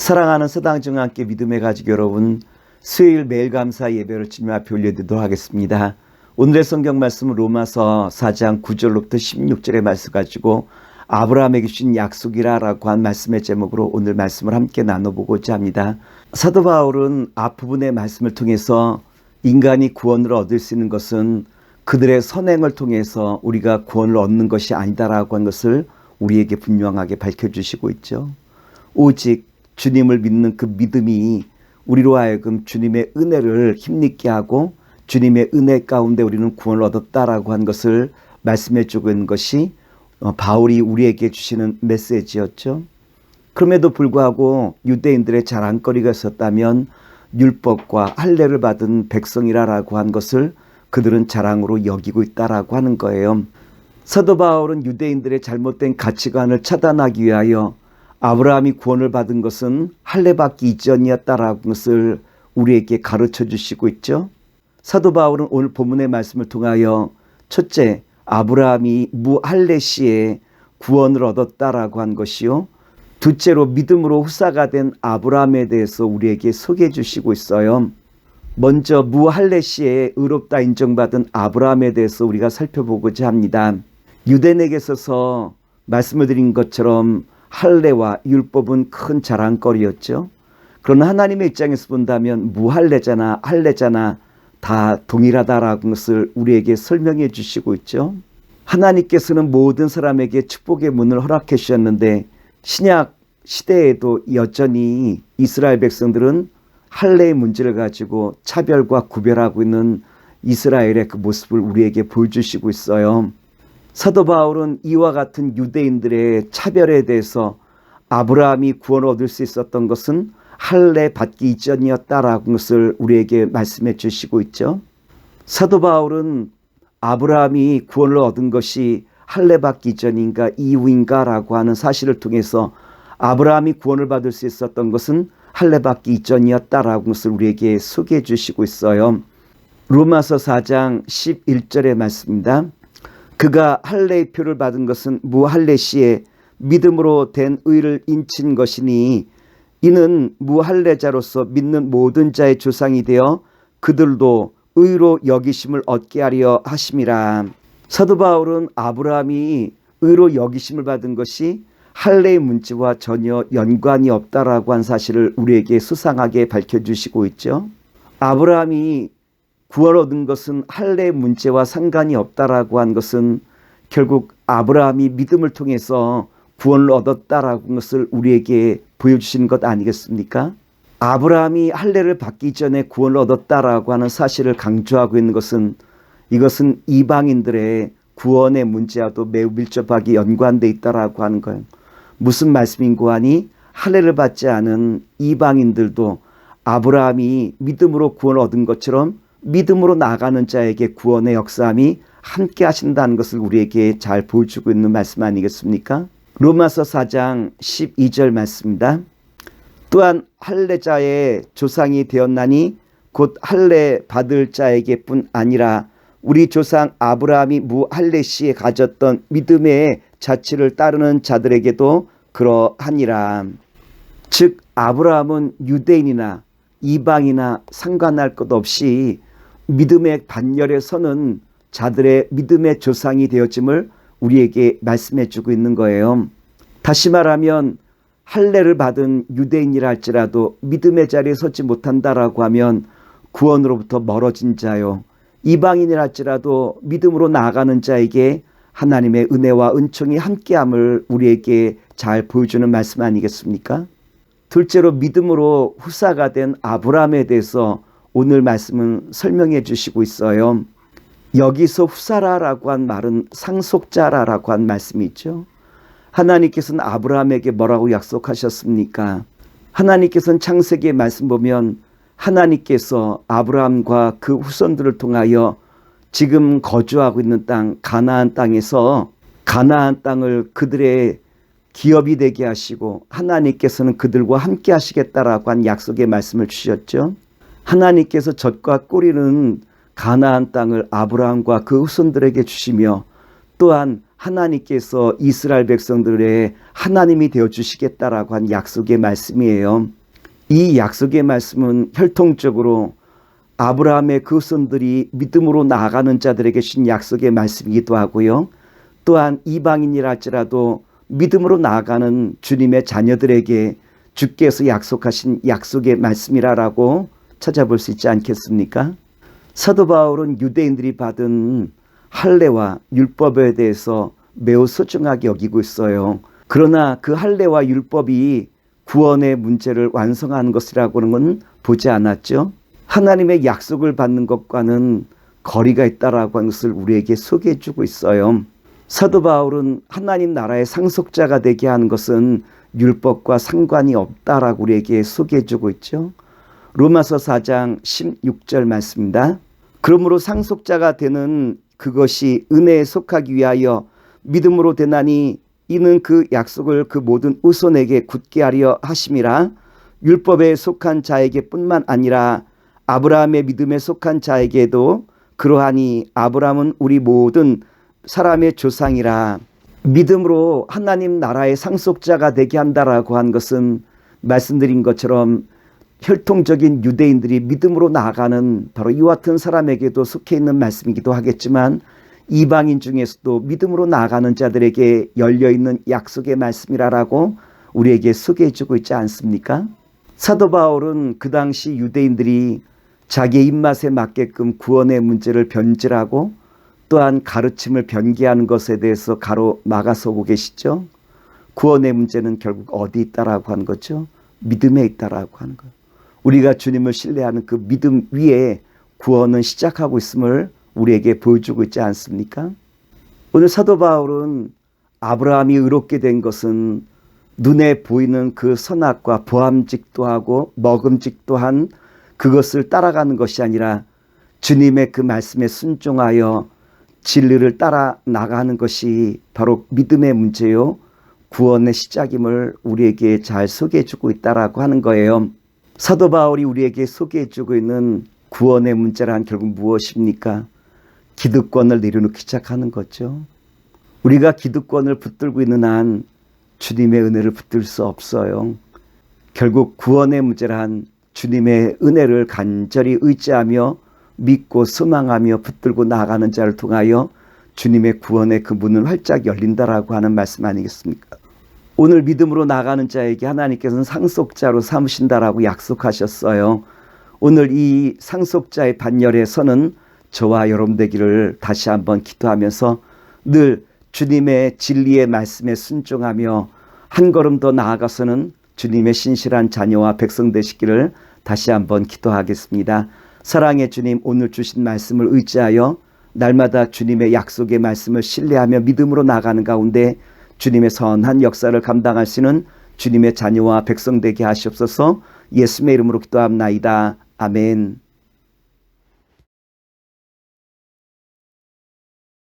사랑하는 서당중앙 함께 믿음의 가족 여러분, 수요일 매일 감사 예배를 주님 앞에 올려드리도록 하겠습니다. 오늘의 성경 말씀은 로마서 4장 9절로부터 16절의 말씀 가지고 아브라함에게 주신 약속이라라고 한 말씀의 제목으로 오늘 말씀을 함께 나눠보고자 합니다. 사도 바울은 앞부분의 말씀을 통해서 인간이 구원을 얻을 수 있는 것은 그들의 선행을 통해서 우리가 구원을 얻는 것이 아니다라고 한 것을 우리에게 분명하게 밝혀주시고 있죠. 오직 주님을 믿는 그 믿음이 우리로 하여금 주님의 은혜를 힘있게 하고 주님의 은혜 가운데 우리는 구원을 얻었다라고 한 것을 말씀해 주고 있는 것이 어, 바울이 우리에게 주시는 메시지였죠. 그럼에도 불구하고 유대인들의 자랑거리가 있었다면 율법과 할례를 받은 백성이라라고 한 것을 그들은 자랑으로 여기고 있다라고 하는 거예요. 사도 바울은 유대인들의 잘못된 가치관을 차단하기 위하여 아브라함이 구원을 받은 것은 할례 받기 이전이었다라는 것을 우리에게 가르쳐 주시고 있죠. 사도 바울은 오늘 본문의 말씀을 통하여 첫째 아브라함이 무할례 시에 구원을 얻었다라고 한 것이요. 둘째로 믿음으로 후사가 된 아브라함에 대해서 우리에게 소개해 주시고 있어요. 먼저 무할례 시에 의롭다 인정받은 아브라함에 대해서 우리가 살펴보고자 합니다. 유대인에게 있어서 말씀을 드린 것처럼 할례와 율법은 큰 자랑거리였죠. 그러나 하나님의 입장에서 본다면 무할례잖아 할례잖아 다 동일하다라는 것을 우리에게 설명해 주시고 있죠. 하나님께서는 모든 사람에게 축복의 문을 허락해 주셨는데 신약 시대에도 여전히 이스라엘 백성들은 할례의 문제를 가지고 차별과 구별하고 있는 이스라엘의 그 모습을 우리에게 보여주시고 있어요. 사도 바울은 이와 같은 유대인들의 차별에 대해서 아브라함이 구원을 얻을 수 있었던 것은 할례 받기 이전이었다라는 것을 우리에게 말씀해 주시고 있죠. 사도 바울은 아브라함이 구원을 얻은 것이 할례 받기 전인가 이후인가라고 하는 사실을 통해서 아브라함이 구원을 받을 수 있었던 것은 할례 받기 이전이었다라는 것을 우리에게 소개해 주시고 있어요. 로마서 4장 11절의 말씀입니다. 그가 할례의 표를 받은 것은 무할례 시에 믿음으로 된 의를 인친 것이니 이는 무할례자로서 믿는 모든 자의 조상이 되어 그들도 의로 여기심을 얻게 하려 하심이라. 사도 바울은 아브라함이 의로 여기심을 받은 것이 할례의 문제와 전혀 연관이 없다라고 한 사실을 우리에게 수상하게 밝혀 주시고 있죠. 아브라함이 구원 얻은 것은 할례의 문제와 상관이 없다라고 한 것은 결국 아브라함이 믿음을 통해서 구원을 얻었다라고 한 것을 우리에게 보여주시는 것 아니겠습니까? 아브라함이 할례를 받기 전에 구원을 얻었다라고 하는 사실을 강조하고 있는 것은 이것은 이방인들의 구원의 문제와도 매우 밀접하게 연관돼 있다라고 하는 거예요. 무슨 말씀인고 하니 할례를 받지 않은 이방인들도 아브라함이 믿음으로 구원을 얻은 것처럼 믿음으로 나가는 자에게 구원의 역사함이 함께 하신다는 것을 우리에게 잘 보여주고 있는 말씀 아니겠습니까? 로마서 4장 12절 말씀입니다. 또한 할례자의 조상이 되었나니 곧 할례 받을 자에게뿐 아니라 우리 조상 아브라함이 무할례 시에 가졌던 믿음의 자치를 따르는 자들에게도 그러하니라. 즉 아브라함은 유대인이나 이방이나 상관할 것 없이 믿음의 반열에 서는 자들의 믿음의 조상이 되었음을 우리에게 말씀해 주고 있는 거예요. 다시 말하면 할례를 받은 유대인이라 할지라도 믿음의 자리에 서지 못한다라고 하면 구원으로부터 멀어진 자요. 이방인이라 할지라도 믿음으로 나아가는 자에게 하나님의 은혜와 은총이 함께함을 우리에게 잘 보여주는 말씀 아니겠습니까? 둘째로 믿음으로 후사가 된 아브라함에 대해서 오늘 말씀은 설명해 주시고 있어요. 여기서 후사라라고 한 말은 상속자라라고 한 말씀이 있죠. 하나님께서는 아브라함에게 뭐라고 약속하셨습니까? 하나님께서는 창세기의 말씀 보면 하나님께서 아브라함과 그 후손들을 통하여 지금 거주하고 있는 땅 가나안 땅에서 가나안 땅을 그들의 기업이 되게 하시고 하나님께서는 그들과 함께 하시겠다라고 한 약속의 말씀을 주셨죠. 하나님께서 젖과 꿀이는 가나안 땅을 아브라함과 그 후손들에게 주시며 또한 하나님께서 이스라엘 백성들의 하나님이 되어 주시겠다라고 한 약속의 말씀이에요. 이 약속의 말씀은 혈통적으로 아브라함의 그 손들이 믿음으로 나아가는 자들에게 신 약속의 말씀이기도 하고요. 또한 이방인이라 할지라도 믿음으로 나아가는 주님의 자녀들에게 주께서 약속하신 약속의 말씀이라라고 찾아볼 수 있지 않겠습니까? 사도 바울은 유대인들이 받은 할례와 율법에 대해서 매우 소중하게 여기고 있어요. 그러나 그 할례와 율법이 구원의 문제를 완성하는 것이라고는 건 보지 않았죠. 하나님의 약속을 받는 것과는 거리가 있다라고 하는 것을 우리에게 소개해 주고 있어요. 사도 바울은 하나님 나라의 상속자가 되게 하는 것은 율법과 상관이 없다라고 우리에게 소개해 주고 있죠. 로마서 4장 16절 말씀입니다. 그러므로 상속자가 되는 그것이 은혜에 속하기 위하여 믿음으로 되나니 이는 그 약속을 그 모든 우손에게 굳게 하려 하심이라 율법에 속한 자에게뿐만 아니라 아브라함의 믿음에 속한 자에게도 그러하니 아브라함은 우리 모든 사람의 조상이라 믿음으로 하나님 나라의 상속자가 되게 한다라고 한 것은 말씀드린 것처럼 혈통적인 유대인들이 믿음으로 나아가는 바로 이와 같은 사람에게도 속해 있는 말씀이기도 하겠지만 이방인 중에서도 믿음으로 나아가는 자들에게 열려 있는 약속의 말씀이라라고 우리에게 소개해 주고 있지 않습니까? 사도 바울은 그 당시 유대인들이 자기의 입맛에 맞게끔 구원의 문제를 변질하고 또한 가르침을 변개하는 것에 대해서 가로 막아서고 계시죠. 구원의 문제는 결국 어디 있다라고 하는 거죠. 믿음에 있다라고 하는 거예요. 우리가 주님을 신뢰하는 그 믿음 위에 구원은 시작하고 있음을 우리에게 보여주고 있지 않습니까? 오늘 사도 바울은 아브라함이 의롭게 된 것은 눈에 보이는 그 선악과 보암직도 하고 먹음직도 한 그것을 따라가는 것이 아니라 주님의 그 말씀에 순종하여 진리를 따라 나가는 것이 바로 믿음의 문제요. 구원의 시작임을 우리에게 잘 소개해 주고 있다라고 하는 거예요. 사도 바울이 우리에게 소개해 주고 있는 구원의 문제란 결국 무엇입니까? 기득권을 내려놓기 시작하는 거죠. 우리가 기득권을 붙들고 있는 한 주님의 은혜를 붙들 수 없어요. 결국 구원의 문제란 주님의 은혜를 간절히 의지하며 믿고 소망하며 붙들고 나아가는 자를 통하여 주님의 구원의 그 문은 활짝 열린다라고 하는 말씀 아니겠습니까? 오늘 믿음으로 나가는 자에게 하나님께서는 상속자로 삼으신다라고 약속하셨어요. 오늘 이 상속자의 반열에 서는 저와 여러분 되기를 다시 한번 기도하면서 늘 주님의 진리의 말씀에 순종하며 한 걸음 더 나아가서는 주님의 신실한 자녀와 백성 되시기를 다시 한번 기도하겠습니다. 사랑의 주님 오늘 주신 말씀을 의지하여 날마다 주님의 약속의 말씀을 신뢰하며 믿음으로 나가는 가운데 주님의 선한 역사를 감당하시는 주님의 자녀와 백성 되게 하시옵소서 예수의 이름으로 기도합나이다. 아멘.